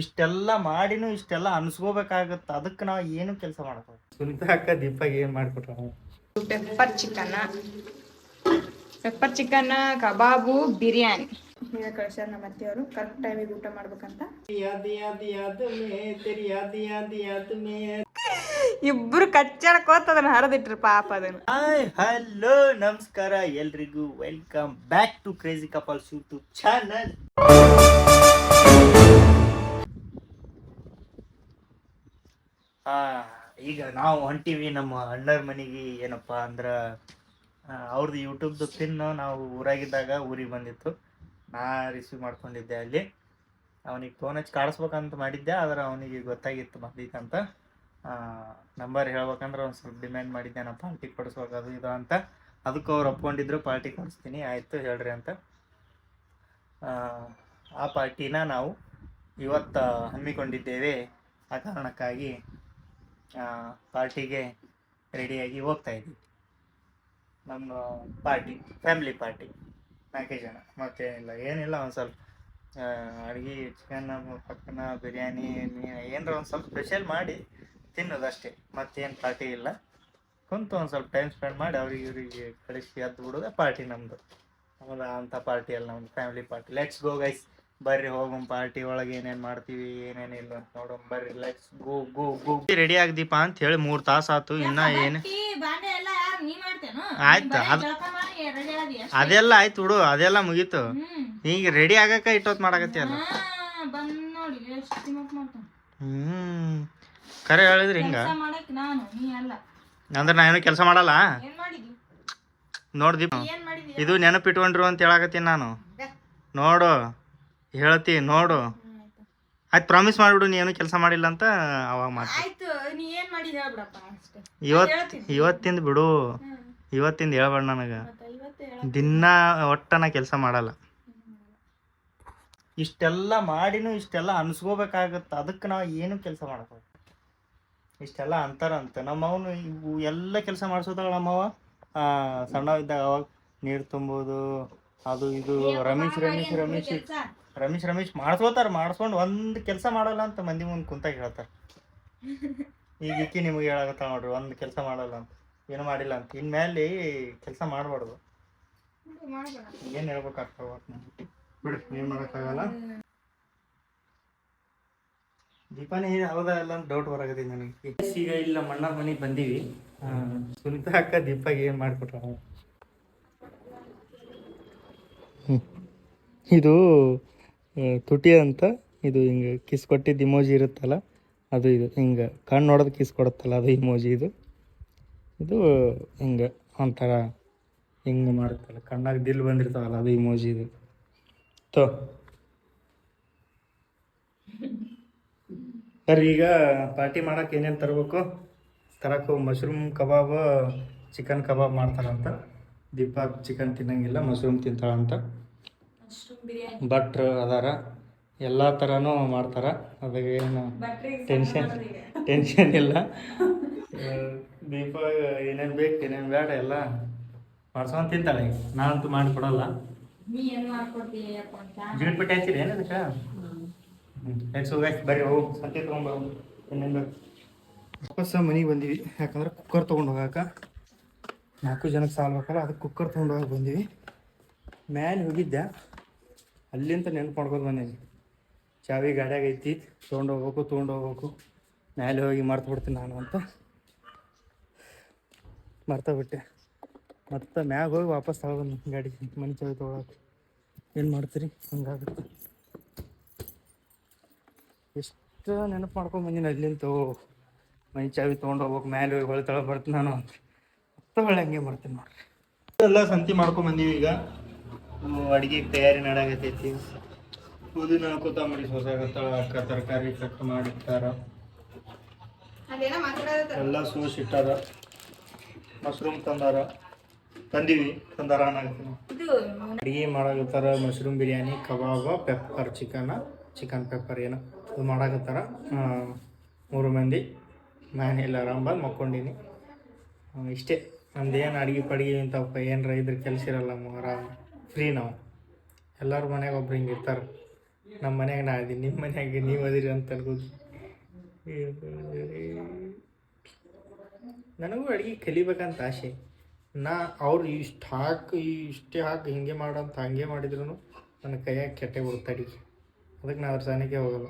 ಇಷ್ಟೆಲ್ಲ ಮಾಡಿನೂ ಇಷ್ಟೆಲ್ಲ ಅನ್ಸ್ಕೋಬೇಕಾಗತ್ತೆ. ಅದಕ್ಕೆ ನಾವು ಏನು ಕೆಲಸ ಮಾಡ್ಕೊಳ್ತೀವಿ ಸುನಿತಾ ಅಕ್ಕ ದೀಪಾಗ ಏನು ಮಾಡ್ಕೊಟ್ರ? Pepper chicken? Pepper chicken kebab biryani. ಈಗ ಕಳ್ಸ್ಯಾರ ನಮ್ಮ ಅತ್ತೆಯವರು. ಕರೆಕ್ಟ್ ಟೈಮಿಗೆ ಊಟ ಮಾಡ್ಬೇಕಂತ. ಇಬ್ರು ಕಚ್ಚಾಡ್ಕೋತ ಅದನ್ನ ಹರಿದಿಟ್ರಿ ಪಾಪ ಅದನ್ನ. ಹಾಯ್ ಹಲೋ ನಮಸ್ಕಾರ. ಎಲ್ರಿಗೂ welcome back to crazy couples YouTube channel ಈಗ ನಾವು ಹೊಂಟಿವಿ ನಮ್ಮ ಅಣ್ಣರ ಮನೆಗೆ ಏನಪ್ಪ ಅಂದ್ರೆ ಆ, ಅವ್ರದ್ದು ಯೂಟ್ಯೂಬ್ದು ಪಿನ್ ನಾವು ಊರಾಗಿದ್ದಾಗ ಊರಿಗೆ ಬಂದಿತ್ತು. ನಾ ರಿಸೀವ್ ಮಾಡ್ಕೊಂಡಿದ್ದೆ ಅಲ್ಲಿ. ಅವನಿಗೆ ಫೋನ್ ಹಚ್ಚಿ ಕಾಡಿಸ್ಬೇಕಂತ ಮಾಡಿದ್ದೆ ಆದ್ರೆ ಅವನಿಗೆ ಗೊತ್ತಾಗಿತ್ತು ಬಂದಿತ್ತಂತ ನಂಬರ್ ಹೇಳ್ಬೇಕಂದ್ರೆ ಒಂದು ಸ್ವಲ್ಪ ಡಿಮ್ಯಾಂಡ್ ಮಾಡಿದ್ದೆ ನಾ ಪಾರ್ಟಿ ಕೊಡಿಸ್ಬೇಕು ಅದು ಇದು ಅಂತ. ಅದಕ್ಕೆ ಅವ್ರು ಒಪ್ಕೊಂಡಿದ್ರು ಪಾರ್ಟಿ ಕೊಡಿಸ್ತೀನಿ ಆಯಿತು ಹೇಳ್ರಿ ಅಂತ. ಆ, ಆ ಪಾರ್ಟಿನ ನಾವು ಇವತ್ತು ಹಮ್ಮಿಕೊಂಡಿದ್ದೇವೆ ಆ ಕಾರಣಕ್ಕಾಗಿ. ಪಾರ್ಟಿಗೆ ರೆಡಿಯಾಗಿ ಹೋಗ್ತಾ ಇದ್ವಿ ನಮ್ಮ ಪಾರ್ಟಿ ಫ್ಯಾಮಿಲಿ ಪಾರ್ಟಿ ನಾಲ್ಕೇ ಜನ. ಮತ್ತೇನಿಲ್ಲ ಏನಿಲ್ಲ, ಒಂದು ಸ್ವಲ್ಪ ಅಡುಗೆ ಚಿಕನ್ ಪಕ್ಕನ ಬಿರಿಯಾನಿ ಏನರ ಒಂದು ಸ್ವಲ್ಪ ಸ್ಪೆಷಲ್ ಮಾಡಿ ತಿನ್ನೋದಷ್ಟೇ ಮತ್ತೇನು ಪಾರ್ಟಿ ಇಲ್ಲ. ಕುಂತು ಒಂದು ಸ್ವಲ್ಪ ಟೈಮ್ ಸ್ಪೆಂಡ್ ಮಾಡಿ ಅವ್ರಿಗೆ ಇವರಿಗೆ ಕಳಿಸಿ ಎದ್ದು ಬಿಡೋದೇ ಪಾರ್ಟಿ ನಮ್ಮದು ಆಮೇಲೆ ಅಂಥ ಪಾರ್ಟಿ ಅಲ್ಲ ನಮ್ಮದು family party let's go guys ಬರ್ರಿ ಹೋಗೋಣ ಪಾರ್ಟಿ ಒಳಗೆ ಏನೇನು ಮಾಡ್ತೀವಿ ಏನೇನಿಲ್ಲ ಅಂತ ನೋಡೋಣ ಬರ್ರಿ let's go go go ready ಆಗ್ದೀಪ ಅಂತ ಹೇಳಿ ಮೂರು ತಾಸು ಆತು. ಇನ್ನ ಏನು ಆಯ್ತು ಅದು ಅದೆಲ್ಲ ಆಯ್ತು ಬಿಡು ಅದೆಲ್ಲ ಮುಗೀತು. ಈಗ ರೆಡಿ ಆಗಕ್ಕ ಇಟ್ಟೊತ್ತು ಮಾಡಕತ್ತಿ ಅಲ್ಲ ಹ್ಮ್. ಕರೆ ಹೇಳಿದ್ರಿ ಹಿಂಗ. ಅಂದ್ರೆ ನಾನು ಕೆಲಸ ಮಾಡಲ್ಲ? ನೋಡ್ದೀಪ ನೋಡ್ದಿ ಇದು ನೆನಪಿಟ್ಕೊಂಡ್ರು ಅಂತ ಹೇಳಕತ್ತೀನಿ ನಾನು. ನೋಡು. ಹೇಳ್ತಿ ನೋಡು. ಆಯ್ತು. ಪ್ರಾಮಿಸ್ ಮಾಡ್ಬಿಡು ನೀ ಏನು ಕೆಲಸ ಮಾಡಿಲ್ಲ ಅಂತ ಅವಾಗ ಮಾಡ್ತೀನಿ. ಆಯ್ತು ನೀ ಏನ್ ಮಾಡಿದ್ ಹೇಳ್ಬಿಡಪ್ಪ ಅಷ್ಟೇ. ಇವತ್ತು ಇವತ್ತಿಂದ ಬಿಡು. ಇವತ್ತಿಂದ ಹೇಳ್ಬೇಡ ನನಗೆ. ದಿನ ಒಟ್ಟ ನಾ ಕೆಲಸ ಮಾಡಲ್ಲ. ಇಷ್ಟೆಲ್ಲ ಮಾಡಿನೂ ಇಷ್ಟೆಲ್ಲ ಅನ್ಸ್ಕೋಬೇಕಾಗತ್ತೆ. ಅದಕ್ಕೆ ನಾವು ಏನು ಕೆಲಸ ಮಾಡಬೇಕು ಇಷ್ಟೆಲ್ಲ ಅಂತಾರಂತೆ ನಮ್ಮವನು ಇವು ಎಲ್ಲ ಕೆಲಸ ಮಾಡಿಸೋದಾಗ ನಮ್ಮವ ಆ, ಸಣ್ಣವಿದ್ದಾಗ ಅವಾಗ ನೀರು ತುಂಬೋದು ಅದು ಇದು ರಮೇಶ್ ರಮೇಶ್ ರಮೇಶ್. ರಮೇಶ್ ರಮೇಶ್ ಮಾಡಿಸ್ಕೋತಾರ ಮಾಡಿಸ್ಕೊಂಡು ಒಂದು ಕೆಲಸ ಮಾಡಲ್ಲ ಅಂತ ಮಂದಿ ಮುಂದೆ ಕುಂತ ಹೇಳ್ತಾರೆ. ಈಗ ಇಕ್ಕಿ ನಿಮಗೆ ಹೇಳಾಗತ್ತ ನೋಡ್ರಿ ಒಂದು ಕೆಲಸ ಮಾಡಲ್ಲ ಅಂತ ಏನು ಮಾಡಿಲ್ಲ ಅಂತ. ಇನ್ಮೇಲೆ ಕೆಲಸ ಮಾಡಬಾರ್ದು. ಏನು ಹೇಳ್ಬೇಕಾಗ್ತಾವ ಬಿಡು ಏನು ಮಾಡೋಕ್ಕಾಗಲ್ಲ. ದೀಪಾನೇ ಹೌದಾ ಎಲ್ಲ ಅಂತ ಡೌಟ್ ಬರಾಕತ್ತೀನಿ ನನಗೆ. ಈಗ ಇಲ್ಲ ಮಣ್ಣ ಮನೆಗೆ ಬಂದೀವಿ. ಸುನಿತಾ ಅಕ್ಕ ದೀಪಾಗೆ ಏನು ಮಾಡಿಕೊಟ್ರ? ಇದು ತುಟಿ ಅಂತ ಇದು ಹಿಂಗೆ ಕಿಸ್ ಕೊಟ್ಟಿದ್ದು ಇಮೋಜಿ ಇರುತ್ತಲ್ಲ, ಅದು ಇದು ಹಿಂಗೆ ಕಣ್ಣು ನೋಡೋದು ಕಿಸ್ ಕೊಡುತ್ತಲ್ಲ, ಅದು ಇಮೋಜಿ ಇದು. ಇದು ಹಿಂಗೆ ಒಂಥರ ಹಿಂಗೆ ಮಾಡುತ್ತಲ್ಲ ಕಣ್ಣಾಗ ದಿಲ್ ಬಂದಿರ್ತಾವಲ್ಲ, ಅದು ಇಮೋಜಿ ಇದು. ತೋ. ಸರ್, ಈಗ ಪಾರ್ಟಿ ಮಾಡಕ್ಕೆ ಏನೇನು ತರಬೇಕು? ತರಕ್ಕೆ ಮಶ್ರೂಮ್ ಕಬಾಬ್, ಚಿಕನ್ ಕಬಾಬ್ ಮಾಡ್ತಾರಂತ. ದೀಪಾ ಚಿಕನ್ ತಿನ್ನಂಗಿಲ್ಲ, ಮಶ್ರೂಮ್ ತಿಂತಾಳಂತ. ಭಟ್ರು ಅದಾರ ಎಲ್ಲ ಥರನೂ ಮಾಡ್ತಾರೆ. ಅದಕ್ಕೆ ಏನು ಟೆನ್ಷನ್ ಟೆನ್ಷನ್ ಇಲ್ಲ. ದೀಪ ಏನೇನು ಬೇಕು ಏನೇನು ಬೇಡ ಎಲ್ಲ ಮಾಡ್ಸ್ಕೊಂಡು ತಿಂತಾಳೆ. ಈಗ. ನಾನಂತೂ ಮಾಡಿಕೊಡಲ್ಲ. ಜಿಗಿಟ್ಬಿಟ್ಟು ಹಚ್ಚಿರಿ ಏನು ಅದಕ್ಕೆ? ಹೋಗಿ ಬರ್ರಿ ಹೋಗು ಸಂತೆ ತೊಗೊಂಬರು ಏನೇನು ಬೇಕು. ವಾಪಸ್ ಮನೆಗೆ ಬಂದೀವಿ. ಯಾಕಂದ್ರೆ ಕುಕ್ಕರ್ ತೊಗೊಂಡು ಹೋಗಾಕ. ನಾಲ್ಕು ಜನಕ್ಕೆ ಸಾಲ್ಬೇಕಲ್ಲ ಅದಕ್ಕೆ ಕುಕ್ಕರ್ ತೊಗೊಂಡು ಹೋಗಕ್ಕೆ ಬಂದೀವಿ. ಮ್ಯಾಲೆ ಹೋಗಿದ್ದೆ ಅಲ್ಲಿಂದ ನೆನಪು ಮಾಡ್ಕೊಂಡು ಬಂದೀನಿ ಚಾವಿ ಗಾಡಿಯಾಗ ಐತಿ, ತೊಗೊಂಡು ಹೋಗ್ಬೇಕು ತೊಗೊಂಡು ಹೋಗ್ಬೇಕು. ಮ್ಯಾಲೆ ಹೋಗಿ ಮರ್ತು ಬಿಡ್ತೀನಿ ನಾನು ಅಂತ ಮರ್ತ ಬಿಟ್ಟೆ. ಮತ್ತೆ ಮ್ಯಾಗ ಹೋಗಿ ವಾಪಸ್ ತಗೊಬಂದು ಗಾಡಿ ಮನೆ ಚಾವಿ ತೊಗೊಳಕ್ಕೆ ಏನು ಮಾಡ್ತೀರಿ? ಹಂಗಾಗುತ್ತೆ. ಎಷ್ಟು ನೆನಪು ಮಾಡ್ಕೊಂಡು ಬಂದೀನಿ ಅಲ್ಲಿಂದ ಮನೆ ಚಾವಿ ತೊಗೊಂಡು ಹೋಗ್ಬೇಕು ಮೇಲೆ ಹೋಗಿ ಹೊಳೆ ತಳ ಬರ್ತೀನಿ ನಾನು ಅಂತ. ಮತ್ತೆ ಹೊಳೆ ಹಂಗೆ ಮಾಡ್ತೀನಿ ನೋಡ್ರಿ. ಎಲ್ಲ ಸಂತಿ ಮಾಡ್ಕೊಂಡು ಬಂದೀವಿ ಈಗ. ಅಡುಗೆ ತಯಾರಿ ನಡಾಗತೈತಿ? ಪುದೀನ ಕೊತ್ತಂಬರಿ ಸೊಸಾಗತ್ತಾಳ ಅಕ್ಕ ತರಕಾರಿ ಕಟ್ ಮಾಡಿರ್ತಾರ ಎಲ್ಲ ಸೋಸ್ ಇಟ್ಟಾರ. ಮಶ್ರೂಮ್ ತಂದಾರ. ತಂದೀವಿ ತಂದಾರ ಅನ್ನಾಗತ್ತೀನಿ ಇದು ಅಡುಗೆ ಮಾಡಾಕತ್ತಾರ mushroom biryani ಕಬಾಬ pepper chicken chicken pepper ಏನೋ ಅದು ಮಾಡಾಕತ್ತಾರ. ಮೂರು ಮಂದಿ. ನಾನು ಎಲ್ಲ ಆರಾಮ್ ಬಂದು ಮಕ್ಕೊಂಡೀನಿ. ಇಷ್ಟೇ. ನಮ್ದು ಏನು ಅಡುಗೆ ಪಡ್ಗೆ ಇಂಥವಪ್ಪ ಏನರ ಇದ್ರ ಕೆಲಸ ಇರಲ್ಲ ಆರಾಮ್. ಫ್ರೀ ನಾವು. ಎಲ್ಲರ ಮನೆಗೆ ಒಬ್ರು ಹಿಂಗೆ ಇರ್ತಾರೆ. ನಮ್ಮ ಮನ್ಯಾಗ ನಾ ಅದೀನಿ ನಿಮ್ಮ ಮನ್ಯಾಗ ನೀವು ಅದಿರಿ ಅಂತ ಅನ್ಕೋದು ನನಗೂ ಅಡುಗೆ ಕಲಿಬೇಕಂತ ಆಸೆ. ನಾ ಅವ್ರು ಇಷ್ಟು ಹಾಕಿ ಇಷ್ಟೇ ಹಾಕಿ ಹಿಂಗೆ ಮಾಡಂತ ಹಂಗೆ ಮಾಡಿದ್ರು ನನ್ನ ಕೈಯಾಗ ಕೆಟ್ಟೆ ಬಿಡುತ್ತೆ ಅಡುಗೆ ಅದಕ್ಕೆ ನಾ ಅವ್ರ ಸಾನಿಗೆ ಹೋಗಲ್ಲ.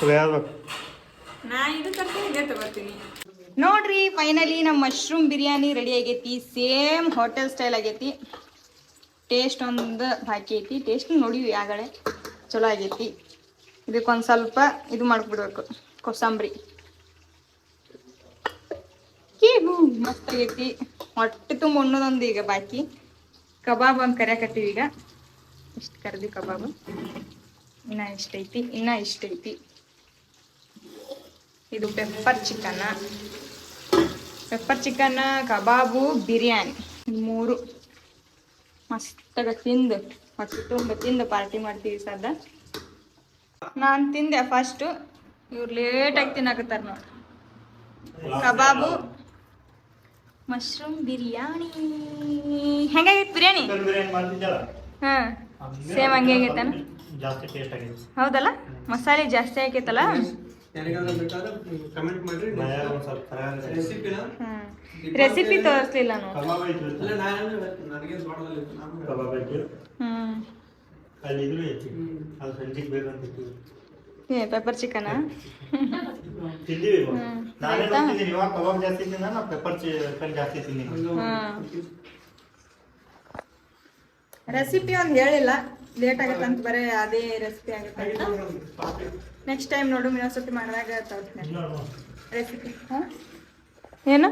ಹೇಳ್ಬೇಕು ನಾ ಇದು ತರ್ತೀನಿ ನೋಡ್ರಿ ಫೈನಲಿ ನಮ್ಮ ಮಶ್ರೂಮ್ ಬಿರಿಯಾನಿ ರೆಡಿ ಆಗೈತಿ. ಸೇಮ್ ಹೋಟೆಲ್ ಸ್ಟೈಲ್ ಆಗೈತಿ. ಟೇಸ್ಟ್ ಒಂದು ಬಾಕಿ ಐತಿ. ಟೇಸ್ಟ್ ನೋಡಿವಿ ಆಗಳೆ. ಚಲೋ ಆಗೈತಿ. ಇದಕ್ಕೊಂದು ಸ್ವಲ್ಪ ಇದು ಮಾಡ್ಬಿಡ್ಬೇಕು. ಕೊಸಂಬರಿ. ಕೇಬು. ಮಸ್ತ್ ಆಗೈತಿ. ಹೊಟ್ಟೆ ತುಂಬ ಉಣ್ಣೋದೊಂದು ಈಗ ಬಾಕಿ. ಕಬಾಬ್ ಒಂದು ಕರಿಯಾಕತ್ತೀವಿ ಈಗ. ಇಷ್ಟು ಕರೆದಿ ಕಬಾಬ್. ಇನ್ನ ಇಷ್ಟೈತಿ. ಇನ್ನ ಇಷ್ಟೈತಿ. ಇದು pepper chicken pepper chicken kebab biryani ಮೂರು. ಮಸ್ತಾಗ ತಿಂದು ಹೊಟ್ಟೆ ತುಂಬ ತಿಂದು ಪಾರ್ಟಿ ಮಾಡ್ತೀವಿ ಸದ ನಾನು ತಿಂದೆ ಫಸ್ಟು ಇವ್ರು ಲೇಟಾಗಿ ತಿನ್ನಕತ್ತಾರ ನೋಡಿ. ಕಬಾಬು ಮಶ್ರೂಮ್ ಬಿರಿಯಾನಿ ಹೆಂಗಾಗೈತೆ ಬಿರಿಯಾನಿ ಹಾಂ. ಸೇಮ್ ಹಂಗೆ ಆಗೈತೇನ? ಹೌದಲ್ಲ? ಮಸಾಲೆ ಜಾಸ್ತಿ ಆಗೈತಲ್ಲ? ಯಾರಿಗಾದ್ರೂ ಬೇಕಾದ್ರೆ ಕಮೆಂಟ್ ಮಾಡ್ರಿ. ರೆಸಿಪಿನ ರೆಸಿಪಿ ತೋರಿಸ್ಲಿಲ್ಲ ಕಬಾಬ್ ಐತಿ ಇಲ್ಲ ನಾನು ನನಗೆ ದೊಡ್ಡದಲ್ಲಿ ನಾನು ಕಬಾಬ್ ಐತಿ. ಹ್ಮ್. ಅಲ್ಲಿ ಇದ್ರು ಐತಿ. ಅದು ಸಂಜೆಗೆ ಬೇಕಂತ ಇಟ್ಟಿವಿ. ಏ ಪೆಪ್ಪರ್ ಚಿಕನ್ ತಿಂದಿವಿ. ನಾನೇ? ತಿಂದಿನಿ ಇವಾಗ ಕಬಾಬ್ ಜಾಸ್ತಿ ತಿಂದ ಪೆಪ್ಪರ್ ಚಿಕನ್ ಜಾಸ್ತಿ ತಿಂದಿನಿ ರೆಸಿಪಿ ಒಂದು ಹೇಳಿಲ್ಲ. ಲೇಟ್ ಆಗತ್ತಂತ ಅಂತ ಬರೀ ಅದೇ ರೆಸಿಪಿ ಆಗುತ್ತೆ ಅಂತ ನೆಕ್ಸ್ಟ್ ಟೈಮ್ ನೋಡು ಇನ್ನೊಂದ್ಸತಿ ಮಾಡಿದಾಗ ರೆಸಿಪಿ ಹಾಂ? ಏನು?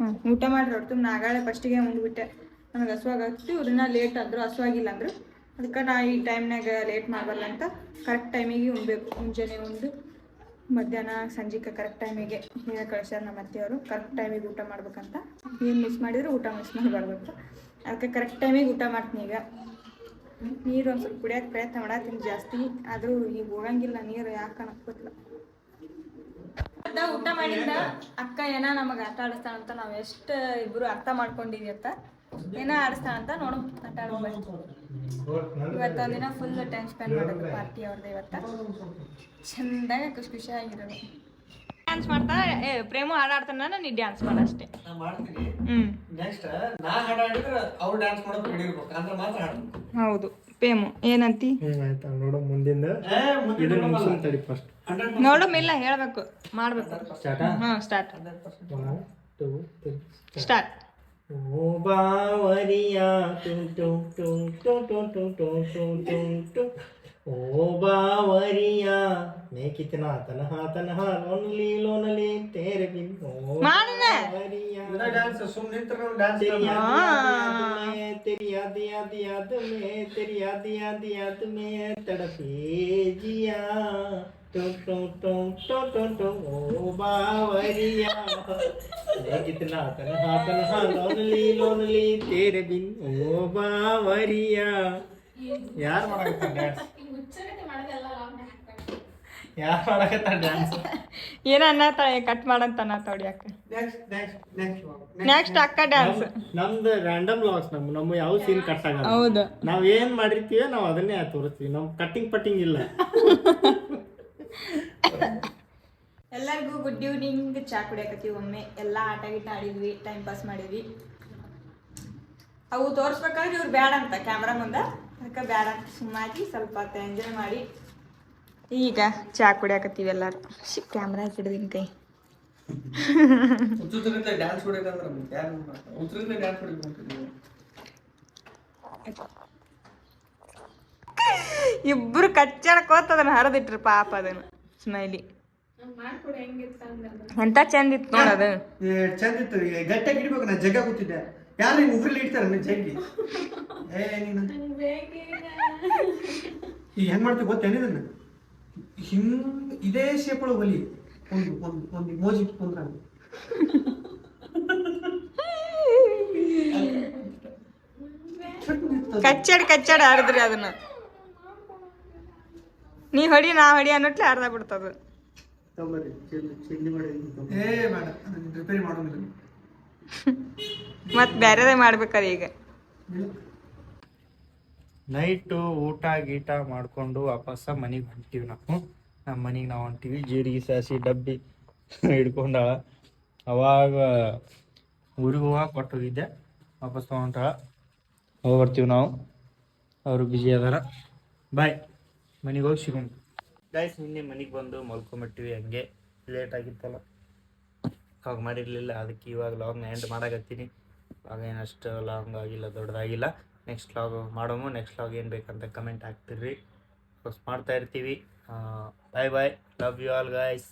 ಹ್ಞೂ ಊಟ ಮಾಡಿ ಹೊಡ್ತು ನಾಗಾಳೆ ಫಸ್ಟಿಗೆ ಉಂಡ್ಬಿಟ್ಟೆ. ನನಗೆ ಹಸುವಾಗತ್ತು ಇವ್ರನ್ನ ಲೇಟ್ ಅಂದರು ಹಸುವಾಗಿಲ್ಲ ಅಂದರು. ಅದಕ್ಕೆ ನಾ ಈ ಟೈಮ್ನಾಗ ಲೇಟ್ ಮಾಡಬಲ್ಲ ಅಂತ ಕರೆಕ್ಟ್ ಟೈಮಿಗೆ ಉಣ್ಬೇಕು. ಮುಂಜಾನೆ ಉಂಡು ಮಧ್ಯಾಹ್ನ ಸಂಜೆಗೆ ಕರೆಕ್ಟ್ ಟೈಮಿಗೆ ಹೇಗೆ ಕಳಿಸ್ಯಾರ ನಮ್ಮ ಅತ್ತೆಯವರು. ಕರೆಕ್ಟ್ ಟೈಮಿಗೆ ಊಟ ಮಾಡ್ಬೇಕಂತ. ಏನು ಮಿಸ್ ಮಾಡಿದ್ರು ಊಟ ಮಿಸ್ ಮಾಡಬಾರ್ದು ಅದಕ್ಕೆ ಕರೆಕ್ಟ್ ಟೈಮಿಗೆ ಊಟ ಮಾಡ್ತೀನಿ ಈಗ. ನೀರು ಒಂದು ಸ್ವಲ್ಪ ಕುಡಿಯೋಕೆ ಪ್ರಯತ್ನ ಮಾಡತ್ತೀನಿ ಜಾಸ್ತಿ, ಆದರೂ ಈಗ ಹೋಗಂಗಿಲ್ಲ ನೀರು ಯಾಕೆ ಅದ ಊಟ ಮಾಡಿಂದ ಅಕ್ಕ ಏನ ನಮಗೆ ಆಟ ಆಡಿಸ್ತಾಳಂತ ನಾವು ಎಷ್ಟು ಇಬ್ರು ಅರ್ಥ ಮಾಡ್ಕೊಂಡಿದ್ವಿ ಅಂತ ಏನೋ ಆಡಿಸ್ತಾಳಂತ ನೋಡು ಆಟ ಆಡ್ಬೋದು ಇವತ್ತೊಂದಿನ ಫುಲ್ ಟೈಮ್ ಸ್ಪೆಂಡ್ ಮಾಡೋದು ಪಾರ್ಟಿ ಅವ್ರದ್ದು ಇವತ್ತ. ಚೆಂದಾಗ ಖುಷಿ ಖುಷಿಯಾಗಿರೋದು ಡ್ಯಾನ್ಸ್ ಮಾಡ್ತಾ ಏ ಪ್ರೇಮ ಹಾಡಾಡ್ತಾನ ನೀ ಡ್ಯಾನ್ಸ್ ಮಾಡಷ್ಟೇ ನಾ ಮಾಡ್ತೀನಿ. ಹ್ಮ್. ನೆಕ್ಸ್ಟ್ ನಾ ಹಾಡಾಡಿದ್ರೆ ಅವ್ರು ಡ್ಯಾನ್ಸ್ ಮಾಡೋದು ಹಿಡಿರ್ಬೇಕು ಅಂದ್ರೆ ಮಾತ್ರ ಹಾಡ್ಬೇಕು ಹೌದು. ಪ್ರೇಮು ಏನಂತಿ? ಆಯ್ತಾ ನೋಡು ಮುಂದಿಂದ. ಏ ಮುಂದೆ ತಡಿ ಫಸ್ಟ್ ನೋಡು ಇಲ್ಲ ಹೇಳ್ಬೇಕು. ಮಾಡ್ಬೇಕು. ಸ್ಟಾರ್ಟ್ ಹಾ start one two three start ಓ ಬಾವರಿಯ ಟುಂ ಟುಂ ಟುಂ ಟುಂ ಟುಂ ಟುಂ ಟುಂ ಟುಂ ಟುಂ ಟುಂ. ಓ ಬಾವರಿಯ ಮೇ ಕಿತನ ತನಹ ತನಹ ಲೋನಲಿ ಲೋನಲಿ ತೇರೆ ಬಿನ್ ಓ ಬಾವರಿಯ ಡ್ಯಾನ್ಸ್ ಸುಮ್ ನಿಂತ್ರ ಡ್ಯಾನ್ಸ್ ತೆರಿ ಯಾದ ಯಾದ ಯಾದ ಮೇ ತೆರಿ ಯಾದ ಯಾದ ಯಾದ ಮೇ ತಡಪೇ ಜಿಯಾ टो टो टो टो टो टो ओ बावरिया मैं कितना तनहा तनहा लोनली लोनली तेरे बिन ओ बावरिया यार मना डांस ಯಾರು ಮಾಡಕತ್ತಾರ ಡ್ಯಾನ್ಸ್ ಏನ ಅನ್ನತ್ತಾಳೆ ಕಟ್ ಮಾಡಂತ ಅನ್ನತ್ತಾಳ ಯಾಕೆ? ನೆಕ್ಸ್ಟ್ ನೆಕ್ಸ್ಟ್ ನೆಕ್ಸ್ಟ್ ನೆಕ್ಸ್ಟ್ ಅಕ್ಕ ಡ್ಯಾನ್ಸ್ ನಮ್ದು ರ್ಯಾಂಡಮ್ ಲಾಗ್ಸ್ ನಮ್ಮ ನಮ್ಮ ಯಾವ ಸೀನ್ ಕಟ್ ಆಗಲ್ಲ. ಹೌದು. ನಾವ್ ಏನ್ ಮಾಡಿರ್ತೀವಿ ನಾವ್ ಅದನ್ನೇ ತೋರಿಸ್ತೀವಿ. ನಮ್ ಕಟ್ಟಿಂಗ್ ಪಟ್ಟಿಂಗ್ ಇಲ್ಲ. ಎಲ್ಲರಿಗೂ ಗುಡ್ ಈವ್ನಿಂಗ್ ಚಾ ಕುಡಿಯಕತ್ತೀವಿ ಒಮ್ಮೆ. ಎಲ್ಲ ಆಟ ಗಿಟ ಆಡಿದ್ವಿ ಟೈಮ್ ಪಾಸ್ ಮಾಡಿದ್ವಿ. ಅವು ತೋರಿಸ್ಬೇಕಾದ್ರೆ ಇವ್ರು ಬೇಡ ಅಂತ ಕ್ಯಾಮ್ರಾ ಮುಂದೆ. ಅದಕ್ಕೆ ಬೇಡ ಸುಮ್ಮಾಗಿ ಸ್ವಲ್ಪ ಹೊತ್ತು ಎಂಜಾಯ್ ಮಾಡಿ. ಈಗ ಚಾ ಕುಡಿಯಾಕತ್ತೀವಿ ಎಲ್ಲರೂ. ಕ್ಯಾಮ್ರಾ ಹಿಡಿದಿನ ಕೈ. ಇಬ್ಬರು ಕಚ್ಚಾಡಕೋತ ಅದನ್ನ ಹರಿದಿಟ್ರು ಪಾಪ ಅದನ್ನ ಸ್ಮೈಲಿ ಎಂತ ಚಂದ ಇತ್ತು ನೋಡದು ಚಂದ ಇತ್ತು ಗಟ್ಟಿಯಾಗಿ ಹಿಡಿಬೇಕು ನಾ ಜಗ ಕೂತಿದ್ದೆ. ಯಾರು ನಿನ್ನ ಉಗ್ರಲ್ಲಿ ಇಡ್ತಾರೆ ನಿನ್ನ ಜಗ್ಗಿ? ಏ ನೀನು? ಈಗ ಹೆಂಗ್ ಮಾಡ್ತೀವಿ ಗೊತ್ತೇನು ಇದನ್ನ ಹಿಂಗ್ ಇದೇ ಶೇಪ್ ಒಳಗೆ ಒಲಿ. ಒಂದು ಒಂದು ಒಂದು ಮೋಜಿ ಕುಂದ್ರ ಕಚ್ಚಾಡಿ ಕಚ್ಚಾಡಿ ಆಡಿದ್ರಿ ಅದನ್ನ. ನೀ ಹೊಡಿ ನಾ ಹೊಡಿ ಅನ್ನೋಟ್ಲೆ ಅರ್ಧ ಬಿಡ್ತದ. ಏ ಮೇಡಮ್ ರಿಪೇರಿ ಮಾಡೋದಿಲ್ಲ ಮತ್ ಬೇರೆದೇ ಮಾಡ್ಬೇಕದ ಈಗ. ನೈಟು ಊಟ ಗೀಟ ಮಾಡ್ಕೊಂಡು ವಾಪಸ್ ಮನೆಗೆ ಹೊಂಟೀವಿ ನಾವು. ನಮ್ಮ ಮನೆಗೆ ನಾವು ಹೊಂಟೀವಿ. ಜೀರಿಗೆ ಸಾಸಿ ಡಬ್ಬಿ ಹಿಡ್ಕೊಂಡಾಳ. ಅವಾಗ ಊರಿಗೆ ಹೋಗಾಕ ಕೊಟ್ಟೋಗಿದ್ದೆ ವಾಪಸ್ ತೊಗೊಂಡಾಳ. ಹೋಗಿ ಬರ್ತೀವಿ ನಾವು. ಅವರು ಬಿಜಿ ಅದಾರ. ಬಾಯ್ ಮನೆಗೆ ಹೋಗಿ ಸಿಗೋಣ. ಗೈಸ್ ನಿನ್ನೆ ಮನೆಗೆ ಬಂದು ಮಲ್ಕೊಂಬಿಟ್ಟಿವಿ ಹಂಗೆ. ಲೇಟ್ ಆಗಿತ್ತಲ್ಲ. ಅವಾಗ ಮಾಡಿರಲಿಲ್ಲ. ಅದಕ್ಕೆ ಇವಾಗ ಲಾಂಗ್ ಎಂಡ್ ಮಾಡಾಕತ್ತೀನಿ. ಇವಾಗ ಏನು ಅಷ್ಟು ಲಾಂಗ್ ಆಗಿಲ್ಲ, ದೊಡ್ಡದಾಗಿಲ್ಲ. ನೆಕ್ಸ್ಟ್ ಲಾಗ್ ಮಾಡೋಮು ನೆಕ್ಸ್ಟ್ ಲಾಗ್ ಏನು ಬೇಕಂತ ಕಮೆಂಟ್ ಹಾಕ್ತಿರ್ರಿ. ಮಾಡ್ತಾ ಇರ್ತೀವಿ. Bye bye love you all guys